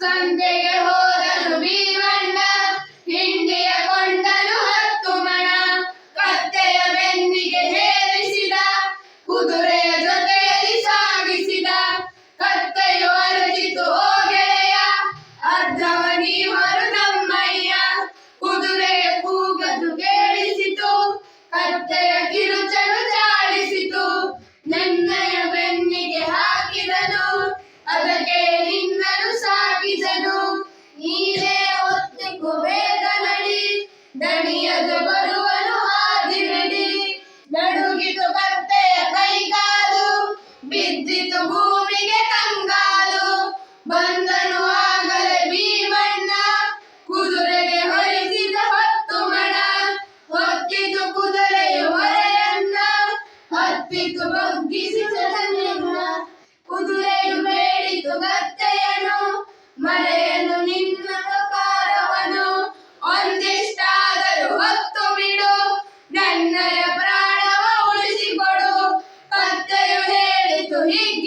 ಸಂತೆಗೆ ಹೋದನು ಭೀಮಣ್ಣ ಬರುವನು ಹಾದಿರಡಿ ನಡುಗಿತು ಕತ್ತೆಯ ಕೈಗಾಲು ಬಿದ್ದಿತು ಭೂಮಿಗೆ ಕಂಗಾಲು. ಬಂದನು ಆಗಲೇ ಭೀಮಣ್ಣ, ಕುದುರೆಗೆ ಹೊರಿಸಿದ ಹೊತ್ತು ಮಣ. ಹೊತ್ತಿತು ಕುದುರೆಯ ಹೊರೆಯನ್ನ, ಹತ್ತಿತು Hey,